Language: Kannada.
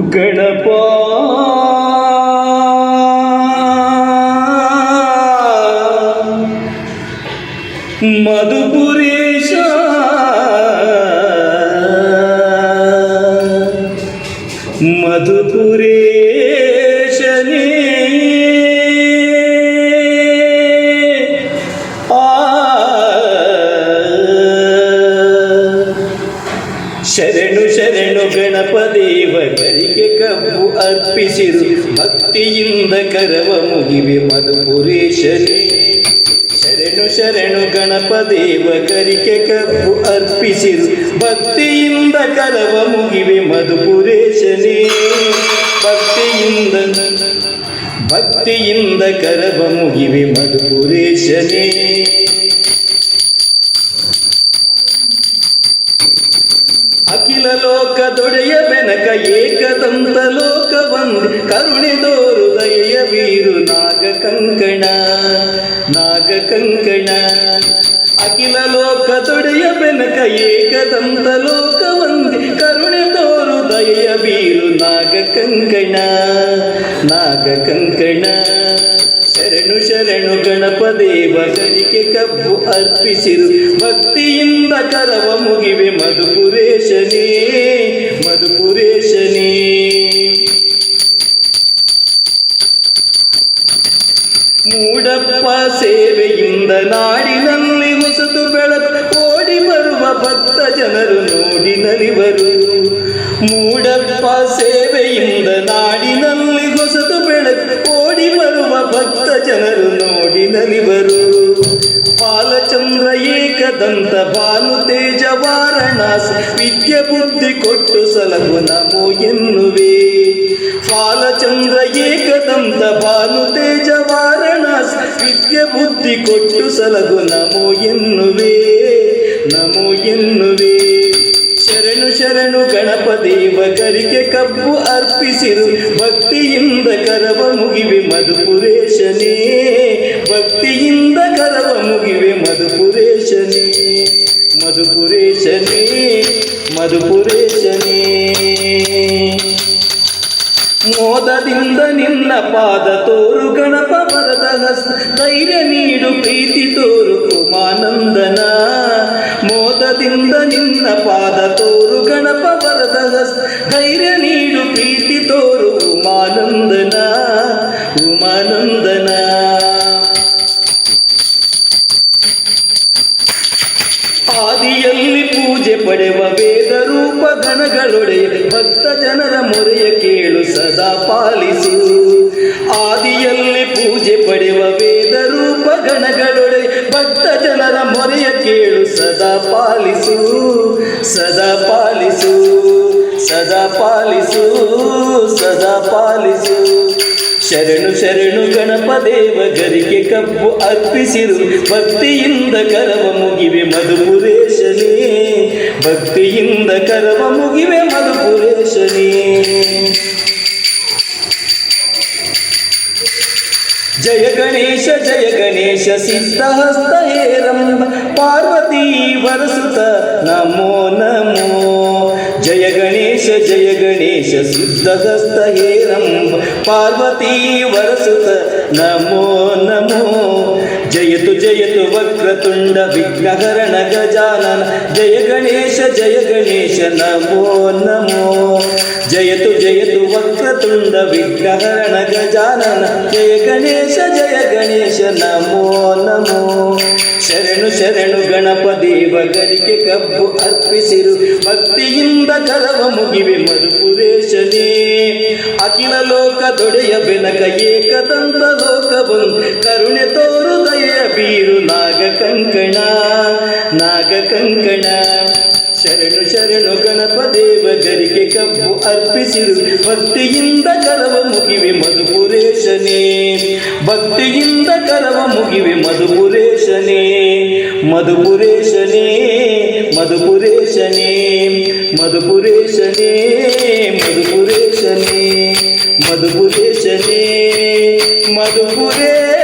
ಗಣಪ. ಮಧುಪುರೇಶ. ಶರಣು ಶರಣು ಗಣಪದೇವ ದೇವರಿಗೆ ಕಬ್ಬು ಅರ್ಪಿಸಿರು. ಭಕ್ತಿಯಿಂದ ಕರವ ಮುಗಿವೆ ಮಧುಪುರೇಶನೇ ಶರಣು ಶರಣು ಗಣಪದೇವ ಕರಿಕೆ ಕಬ್ಬು ಅರ್ಪಿಸಿರು. ಭಕ್ತಿಯಿಂದ ಕರವ ಮುಗಿವೆ ಮಧುಪುರೇಶನೇ ಭಕ್ತಿಯಿಂದ ಭಕ್ತಿಯಿಂದ ಕರವ ಮುಗಿವೆ ಮಧುಪುರೇಶನೇ ಅಖಿಲ ಲೋಕ ದೊಡೆಯ ಬೆನಕ ಏಕದಂತ ಲೋಕ ಬಂದು ಕರುಣೆ ತೋರು ದಯೆಯ ಬೀರು ನಾಗ ಕಂಕಣ ನಾಗ ಕಂಕಣ ಅಖಿಲ ಲೋಕ ದೊಡೆಯ ಬೆನಕ ಏಕದಂತ ಲೋಕ ಬಂದು ಕರುಣೆ ತೋರು ದಯೆಯ ಬೀರು ನಾಗ ಕಂಕಣ ನಾಗ ಕಂಕಣ ಶರಣು ಶರಣು ಗಣಪ ದೇವರಿಗೆ ಕಬ್ಬು ಅರ್ಪಿಸಿರು. ಭಕ್ತಿಯಿಂದ ಕರವ ಮುಗಿವೆ ಮಧುಪುರೇಶನೇ ಮಧುಪುರೇಶನೇ. ಮೂಡಪ್ಪ ಸೇವೆಯಿಂದ ನಾಡಿನಲ್ಲಿ ಹೊಸತು ಬೆಳಕು ಓಡಿ ಬರುವ ಭಕ್ತ ಜನರು ನೋಡಿ ನಲಿವರು. ಮೂಡಪ್ಪ ಸೇವೆಯಿಂದ ಭಕ್ತ ಜನರು ನೋಡಿ ನಲಿವರು ಬಾಲಚಂದ್ರ ಏಕದಂತ ಭಾನು ತೇಜ ವಾರಣಾಸ ವಿದ್ಯೆ ಬುದ್ಧಿ ಕೊಟ್ಟು ಸಲಹು ನಮೋ ಎನ್ನುವೆ ಬಾಲಚಂದ್ರ ಏಕದಂತ ಭಾನು ತೇಜ ವಾರಣಾಸ ವಿದ್ಯೆ ಬುದ್ಧಿ ಕೊಟ್ಟು ಸಲಹು ನಮೋ ಎನ್ನುವೆ ನಮೋ ಎನ್ನುವೆ. ಶರಣು ಶರಣು ಗಣಪ ದೇವಗರಿಗೆ ಕಬ್ಬು ಅರ್ಪಿಸಿರು. ಭಕ್ತಿಯಿಂದ ಕರವ ಮುಗಿವೆ ಮಧುಪುರೇಶನೇ. ಭಕ್ತಿಯಿಂದ ಕರವ ಮುಗಿವೆ ಮಧುಪುರೇಶನೇ. ಮಧುಪುರೇಶನೇ ಮಧುಪುರೇಶನೇ. ಮೋದದಿಂದ ನಿನ್ನ ಪಾದ ತೋರು ಗಣಪ ಬರದ ಹಸ್ತ ಧೈರ್ಯ ನೀಡು ಪ್ರೀತಿ ತೋರು ಉಮಾನಂದನ. ಮೋದದಿಂದ ನಿನ್ನ ಪಾದ ತೋರು ಗಣಪ ಬರದ ಧೈರ್ಯ ನೀಡು ಪ್ರೀತಿ ತೋರು ಉಮಾನಂದನ ಉಮಾನಂದನ. ಆದಿಯಲ್ಲಿ ಪೂಜೆ ಪಡೆವ ವೇದ ರೂಪ ಗಣಗಳೊಡೆ ಭಕ್ತ ಜನರ ಮೊರೆಯ ಕೇಳು ಸದಾ ಪಾಲಿಸು. ಆದಿಯಲ್ಲಿ ಪೂಜೆ ಪಡೆವ ವೇದ ರೂಪ ಗಣಗಳೊಡೆಯ ಭಕ್ತ ಜನರ ಮೊರೆಯ ಕೇಳು, ಸದಾ ಪಾಲಿಸು ಸದಾ ಪಾಲಿಸು ಸದಾ ಪಾಲಿಸು ಸದಾ ಪಾಲಿಸು. ಶರಣು ಶರಣು ಗಣಪ ಜರಿಗೆ ಕಬ್ಬು ಅರ್ಪಿಸಿರು. ಭಕ್ತಿಯಿಂದ ಕರವ ಮುಗಿವೆ ಮಧುಪುರೇಶನೇ. ಭಕ್ತಿಯಿಂದ ಕರವ ಮುಗಿವೆ ಮಧುಪುರೇಶನೇ. జయ గణేశ జయ గణేశ సిద్ధహస్త హేరంబ పార్వతీ వరసుత నమో నమో. జయ గణేశ జయ గణేశ సిద్ధహస్త హేరంబ పార్వతీ వరసుత నమో నమో. జయతు జయతు వక్రతుండ విఘ్నహరణ గజానన. జయ గణేశ జయ గణేశ నమో నమో. జయతు జయతు వక్రతుండ విఘ్నహరణ గజానన. జయ గణేశ ಗಣೇಶ ನಮೋ ನಮೋ ಶರಣು ಶರಣು ಗಣಪ ದೇವಗರಿಗೆ ಕಬ್ಬು ಅರ್ಪಿಸಿರು. ಭಕ್ತಿಯಿಂದ ಕರವ ಮುಗಿವೆ ಮಧುಪುರೇಶನೇ ಅಖಿಲ ಲೋಕ ದೊಡೆಯ ಬೆನಕ ಏಕದಂತ ಲೋಕ ಬಂದು ಕರುಣೆ ತೋರು ದಯ ಬೀರು ನಾಗ ಕಂಕಣ ನಾಗ ಕಂಕಣ ಶರಣು ಶರಣು ಗಣಪ ದೇವಗರಿಗೆ ಕಬ್ಬು ಅರ್ಪಿಸಿರು. ಭಕ್ತಿಯಿಂದ ಕರವ ಮುಗಿವೆ ಮಧುಪುರೇಶನೇ. ಭಕ್ತಿಯಿಂದ ಕರವ ಮುಗಿವೆ ಮಧುಪುರೇಶನೇ. ಮಧುಪುರೇಶನೇ ಮಧುಪುರೇಶನೇ ಮಧುಪುರೇಶನೇ ಮಧುಪುರೇಶನೇ ಮಧುಪುರೇಶನೇ ಮಧುಪುರೇಶನೇ.